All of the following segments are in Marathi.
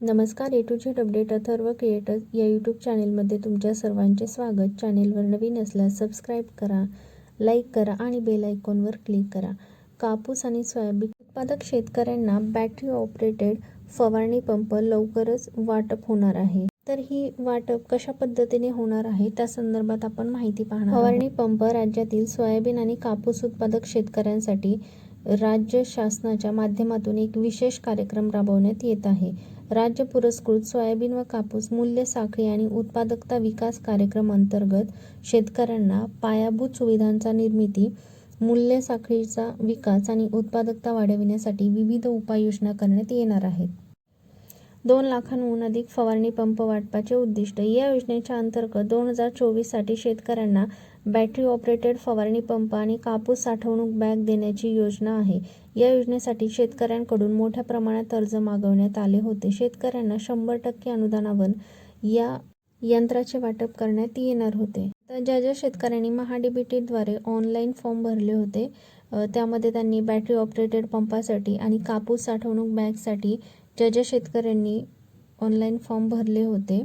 नमस्कार A to Z update Atharva creators या यूट्यूब चॅनेलमध्ये तुमच्या सर्वांचे स्वागत. चॅनेलवर नवीन असल्यास सबस्क्राईब करा लाईक करा आणि बेल आयकॉनवर क्लिक करा. कापूस आणि सोयाबीन उत्पादक शेतकऱ्यांना बॅटरी ऑपरेटेड फवारणी पंप लवकरच वाटप होणार आहे. तर ही वाटप कशा पद्धतीने होणार आहे? त्या संदर्भात आपण माहिती पाहणार फवारणी पंप राज्यातील सोयाबीन आणि कापूस उत्पादक शेतकऱ्यांसाठी राज्य शासनाच्या माध्यमातून एक विशेष कार्यक्रम राबवण्यात येत आहे. राज्य पुरस्कृत सोयाबीन व कापूस मूल्य साखळी आणि उत्पादकता विकास कार्यक्रम अंतर्गत शेतकऱ्यांना पायाभूत सुविधांचा निर्मिती मूल्य साखळीचा विकास आणि उत्पादकता वाढविण्यासाठी विविध उपाययोजना करण्यात येणार आहेत. दोन लाखांहून अधिक फवारणी पंप वाटपाचे उद्दिष्ट. या योजनेच्या अंतर्गत दोन हजार चोवीससाठी शेतकऱ्यांना बॅटरी ऑपरेटेड फवारणी पंप आणि कापूस साठवणूक बॅग देण्याची योजना आहे. या योजनेसाठी शेतकऱ्यांकडून मोठ्या प्रमाणात अर्ज मागवण्यात आले होते. शेतकऱ्यांना शंभर टक्के अनुदानावर या यंत्राचे वाटप करण्यात येणार होते. तर ज्या ज्या शेतकऱ्यांनी महाडीबीटीद्वारे ऑनलाईन फॉर्म भरले होते त्यामध्ये त्यांनी बॅटरी ऑपरेटेड पंपासाठी आणि कापूस साठवणूक बॅगसाठी ज्या ज्या शेतकऱ्यांनी ऑनलाईन फॉर्म भरले होते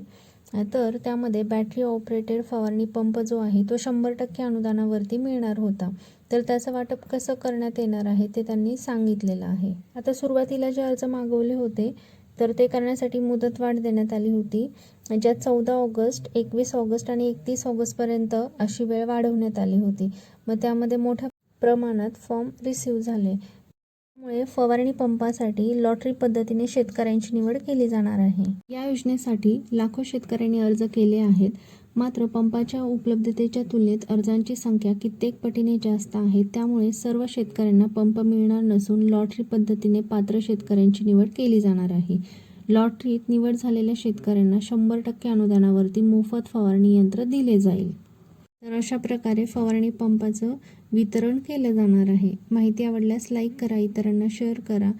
तर त्यामध्ये बॅटरी ऑपरेटेड फवारणी पंप जो आहे तो शंभर टक्के अनुदानावरती मिळणार होता. तर त्याचं वाटप कसं करण्यात येणार आहे ते त्यांनी सांगितलेलं आहे. आता सुरुवातीला जे अर्ज मागवले होते तर ते करण्यासाठी मुदतवाढ देण्यात आली होती ज्यात चौदा ऑगस्ट एकवीस ऑगस्ट आणि एकतीस ऑगस्टपर्यंत अशी वेळ वाढवण्यात आली होती. मग त्यामध्ये मोठ्या प्रमाणात फॉर्म रिसीव झाले. त्यामुळे फवारणी पंपासाठी लॉटरी पद्धतीने शेतकऱ्यांची निवड केली जाणार आहे. या योजनेसाठी लाखो शेतकऱ्यांनी अर्ज केले आहेत. मात्र पंपाच्या उपलब्धतेच्या तुलनेत अर्जांची संख्या कित्येक पटीने जास्त आहे. त्यामुळे सर्व शेतकऱ्यांना पंप मिळणार नसून लॉटरी पद्धतीने पात्र शेतकऱ्यांची निवड केली जाणार आहे. लॉटरीत निवड झालेल्या शेतकऱ्यांना शंभर टक्के अनुदानावरती मोफत फवारणी यंत्र दिले जाईल. तर अशा प्रकारे फवारणी पंपाचं वितरण केलं जाणार आहे. माहिती आवडल्यास लाईक करा इतरांना शेअर करा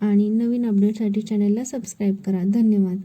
आणि नवीन अपडेटसाठी चॅनलला सबस्क्राईब करा. धन्यवाद.